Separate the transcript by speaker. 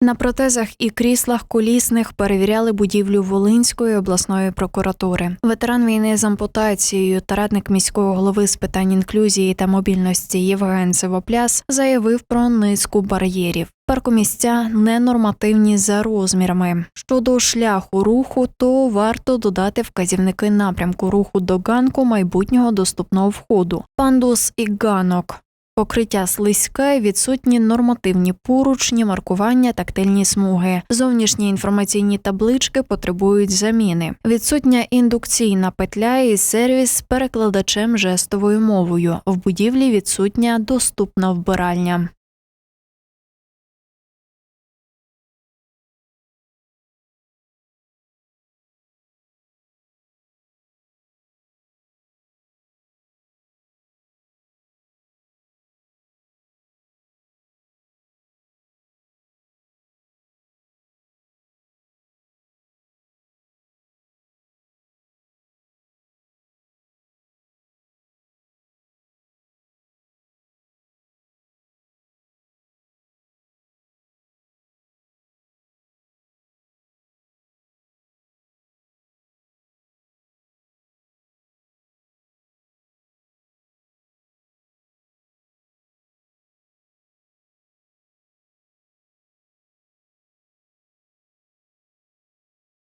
Speaker 1: На протезах і кріслах колісних перевіряли будівлю Волинської обласної прокуратури. Ветеран війни з ампутацією та радник міського голови з питань інклюзії та мобільності Євген Сивопляс заявив про низку бар'єрів. Паркомісця ненормативні за розмірами. Щодо шляху руху, то варто додати вказівники напрямку руху до ганку майбутнього доступного входу. Пандус і ганок. Покриття слизьке, відсутні нормативні поручні, маркування, тактильні смуги. Зовнішні інформаційні таблички потребують заміни. Відсутня індукційна петля і сервіс з перекладачем жестовою мовою. В будівлі відсутня доступна вбиральня.